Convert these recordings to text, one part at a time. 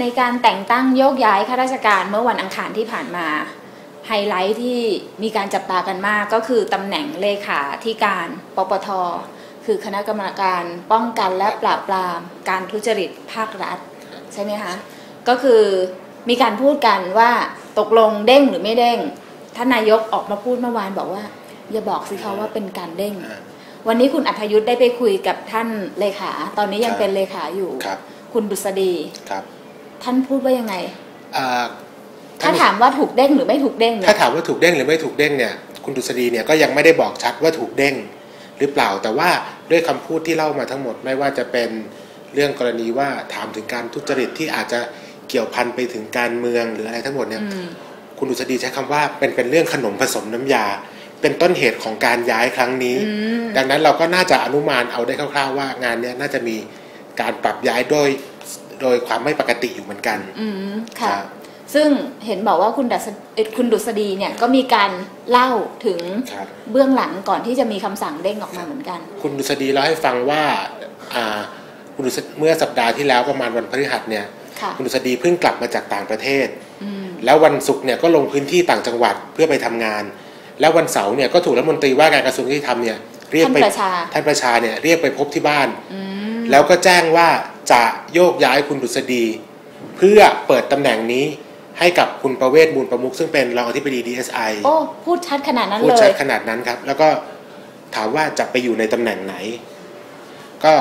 ในการแต่งตั้งโยกย้ายข้าราชการเมื่อวันอังคารที่ผ่านมาไฮไลท์ที่มีการจับตากันมากก็คือตำแหน่งเลขาธิการปปท คือคณะกรรมการป้องกันและปราบปราม การทุจริตภาครัฐ ใช่ไหมคะ ก็คือมีการพูดกันว่าตกลงเด้งหรือไม่เด้งท่านนายกออกมาพูดเมื่อวานบอกว่า อย่าบอกสิคะว่าเป็นการเด้งอ่าวันนี้คุณอัธยุทธ์ได้ไปคุยกับท่านเลขา ตอนนี้ยังครับเป็นเลขาอยู่ครับคุณดุษฎีครับ ท่านพูดว่ายังไงอ่าถ้าถามว่าถูกเด้งหรือไม่ถูกเด้งเนี่ถ้ายถามว่าถูกเด้งหรือไม่ถูกเด้งเนี่ยคุณดุษฎีเนี่ยก็ยังไม่ได้บอกชัดว่าถูกเด้งหรือเปล่าแต่ว่าด้วยคำพูดที่เล่ามาทั้งหมดไม่ว่าจะเป็นเรื่องกรณีว่าถามถึงการทุจริตที่อาจจะเกี่ยวพันไปถึงการเมืองหรืออะไรทั้งหมดเนี่ยอืมคุณดุษฎีใช้คำว่าเป็นเป็นเรื่องขนมผสมน้ำยา เป็นต้นเหตุของการย้ายครั้งนี้อืมดังนั้นเราก็น่าจะอนุมานเอาได้คร่าวๆว่างานเนี้ยน่าจะมีการปรับย้ายโดย โดยความไม่ปกติอยู่เหมือนกัน อืมคค่ะรับซึ่งเห็นบอกว่าคุณดัสเอ่อคุณดุษฎีเนี่ยก็มีการเล่าถึงครับเบื้องหลังก่อนที่จะมีคำสั่งเด้งออกมาเหมือนกัน คุณดุษฎีเล่าให้ฟังว่าอ่าคุณดุษเมื่อสัปดาห์ที่แล้วประมาณวันพฤหัสเนี่ยค่ะคุณดุษฎีเพิ่งกลับมาจากต่างประเทศอืมแล้ววันศุกร์เนี่ยก็ลงพื้นที่ต่างจังหวัดเพื่อไปทำงาน แล้ววันเสาร์เนี่ยก็ถูกรัฐมนตรีว่าการกระทรวงยุติธรรมเนี่ยเรียกท่านไปประชาท่านประชาเนี่ยเรียกไปพบที่บ้านอืมแล้วก็แจ้งว่า จะโยกย้ายคุณดุษฎี เพื่อเปิดตำแหน่งนี้ให้กับคุณประเวศมูลประมุขซึ่งเป็นรองอธิบดี DSI โอ้พูดชัดขนาดนั้นพูดเลชัยดขนาดนั้นครับ แล้วก็ถามว่าจะไปอยู่ในตำแหน่งไหน ก็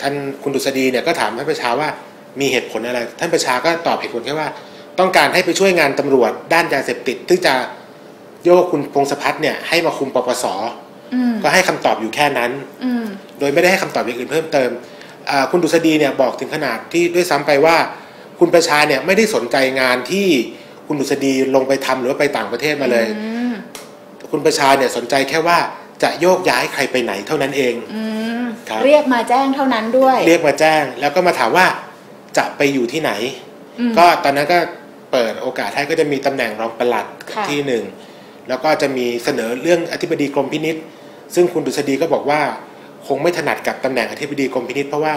ท่านคุณดุษฎีเนี่ยก็ถามท่านประชาว่ามีเหตุผลอะไร ท่านประชาก็ตอบเหตุผลแค่ว่า ต้องการให้ไปช่วยงานตำรวจ ด้านยาเสพติดซึ่งจะโยกคุณพงศพัฒน์เนี่ยให้มาคุมปปสอืมก็ให้คำตอบอยู่แค่นั้นอืมโดยไม่ได้ให้คำตอบอย่างอื่นเพิ่มเติมอ่า คุณดุษฎีเนี่ยบอกถึงขนาดที่ด้วยซ้ำไปว่า คุณประชาเนี่ยไม่ได้สนใจงานที่คุณดุษฎีลงไปทำหรือว่าไปต่างประเทศมาเลยอืมคุณประชาเนี่ยสนใจแค่ว่าจะโยกย้ายใครไปไหนเท่านั้นเองอืมครับเรียกมาแจ้งเท่านั้นด้วย เรียกมาแจ้ง แล้วก็มาถามว่าจะไปอยู่ที่ไหนอืมก็ตอนนั้นก็เปิดโอกาสให้ก็จะมีตำแหน่งรองปลัดค่ะที่หนึ่งแล้วก็จะมีเสนอเรื่องอธิบดีกรมพินิษซึ่งคุณดุษฎีก็บอกว่า คงไม่ถนัดกับตำแหน่งอธิบดีกรมพินิษเพราะว่า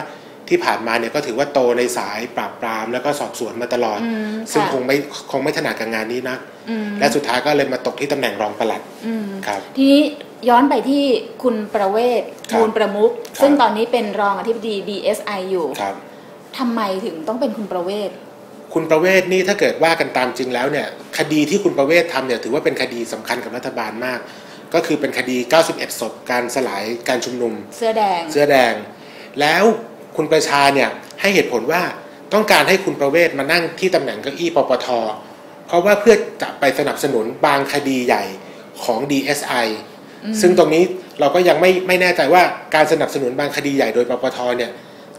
ที่ผ่านมาเนี่ยก็ถือว่าโตในสายปราบปรามแล้วก็สอบสวนมาตลอดอืมซึ่งค่ะคงไม่คงไม่ถนัดกับงานนี้นะอืมและสุดท้ายก็เลยมาตกที่ตำแหน่งรองปลัดอืมครับทีนี้ย้อนไปที่คุณประเวศครับมูลประมุขครับซึ่งตอนนี้เป็นรองอธิบดี DSI อยู่ครับทำไมถึงต้องเป็นคุณประเวศคุณประเวศนี่ถ้าเกิดว่ากันตามจริงแล้วเนี่ยคดีที่คุณประเวศทำเนี่ยถือว่าเป็นคดีสำคัญกับรัฐบาลมาก ก็คือเป็นคดี 91 ศพการสลายการชุมนุม เสื้อแดง เสื้อแดง แล้วคุณประชาเนี่ยให้เหตุผลว่าต้องการให้คุณประเวศมานั่งที่ตำแหน่งเก้าอี้ปปท เพราะว่าเพื่อจะไปสนับสนุนบางคดีใหญ่ของ DSI ซึ่งตรงนี้เราก็ยังไม่ไม่แน่ใจว่าการสนับสนุนบางคดีใหญ่โดยปปทเนี่ย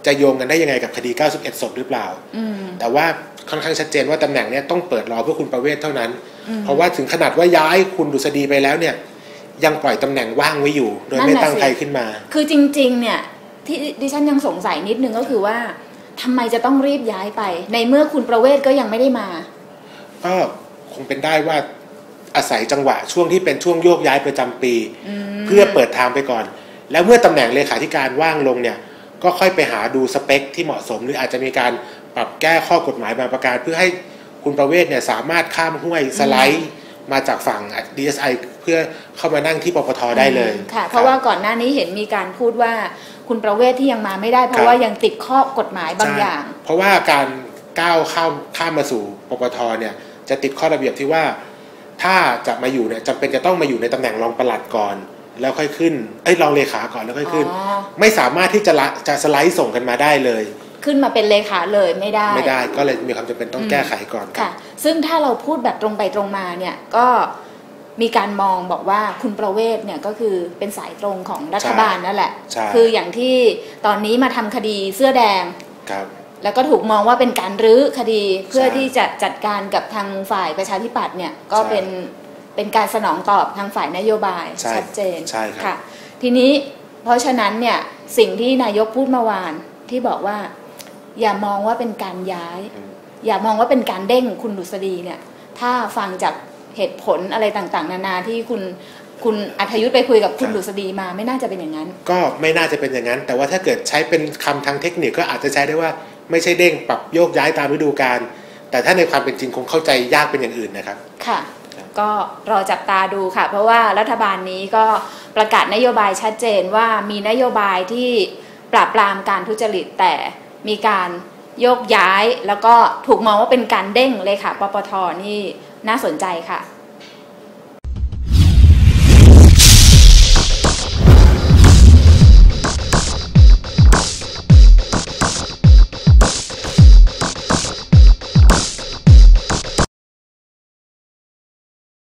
จะโยงกันได้ยังไงกับคดี 91 ศพหรือเปล่าอืมแต่ว่าค่อนข้างชัดเจนว่าตำแหน่งเนี้ยต้องเปิดรอเพื่อคุณประเวศเท่านั้นอืมเพราะว่าถึงขนาดว่าย้ายคุณดุษฎีไปแล้วเนี่ย ยังปล่อยตำแหน่งว่างไว้อยู่ โดยนั่นไม่น่ะตั้งสิใครขึ้นมา คือจริง ๆ เนี่ย ที่ดิฉันยังสงสัยนิดนึงก็คือว่าทำไมจะต้องรีบย้ายไป ในเมื่อคุณประเวศก็ยังไม่ได้มา ก็คงเป็นได้ว่าอาศัยจังหวะช่วงที่เป็นช่วงโยกย้ายประจำปีอืมเพื่อเปิดทางไปก่อน แล้วเมื่อตำแหน่งเลขาธิการว่างลงเนี่ย ก็ค่อยไปหาดูสเปคที่เหมาะสม หรืออาจจะมีการปรับแก้ข้อกฎหมายบางประการ เพื่อให้คุณประเวศเนี่ยสามารถข้ามห้วยสไลด์ มาจากฝั่ง DSI เพื่อเข้ามานั่งที่ปปทได้เลยค่ะ เพราะว่าก่อนหน้านี้เห็นมีการพูดว่าคุณประเวศที่ยังมาไม่ได้ เพครัราะบว่ายังติดข้อกฎหมายบางอย่างใช่เพราะว่าการก้าวข้ามข้ามมาสู่ปปทเนี่ยจะติดข้อระเบียบที่ว่า ถ้าจะมาอยู่เนี่ยจำเป็นจะต้องมาอยู่ในตำแหน่งรองปลัดก่อน แล้วค่อยขึ้น เอ้ยรองเลขาก่อนแล้วค่อยขึ้นอ๋อไม่สามารถที่จะละจะสไลด์ส่งกันมาได้เลย ขึ้นมาเป็นเลขาเลยไม่ได้ ไม่ได้ก็เลยมีความจำเป็นต้องอืมแก้ไขก่อนครัค่ะบซึ่งถ้าเราพูดแบบตรงไปตรงมาเนี่ยก็มีการมองบอกว่าคุณประเวศเนี่ยก็คือเป็นสายตรงของรัฐบาลนั่นแหละใช่คืออย่างที่ตอนนี้มาทำคดีเสื้อแดงครับแล้วก็ถูกมองว่าเป็นการรื้อคดีเพื่อใช่ที่จะจัดการกับทางฝ่ายประชาธิปัตย์เนี่ยก็ใช่เป็นเป็นการสนองตอบทางฝ่ายนโยบายใช่ชัดเจนใช่ครับค่ะ ทีนี้เพราะฉะนั้นเนี่ยสิ่งที่นายกพูดเมื่อวานที่บอกว่า อย่ามองว่าเป็นการย้าย อย่ามองว่าเป็นการเด้งคุณดุษฎีเนี่ย ถ้าฟังจากเหตุผลอะไรต่างๆ นานาที่คุณคุณอัธยุทธไปคุยกับคุณดุษฎีมาไม่น่าจะเป็นอย่างนั้น ก็ไม่น่าจะเป็นอย่างนั้น แต่ว่าถ้าเกิดใช้เป็นคำทางเทคนิคก็อาจจะใช้ได้ว่าไม่ใช่เด้งปรับโยกย้ายตามฤดูกาลแต่ถ้าในความเป็นจริงคงเข้าใจยากเป็นอย่างอื่นนะครับ ค่ะ ก็รอจับตาดูค่ะ เพราะว่ารัฐบาลนี้ก็ประกาศนโยบายชัดเจนว่ามีนโยบายที่ปราบปรามการทุจริตแต่ มีการโยกย้าย แล้วก็ถูกมองว่าเป็นการเด้งเลยค่ะปปทนี่น่าสนใจค่ะ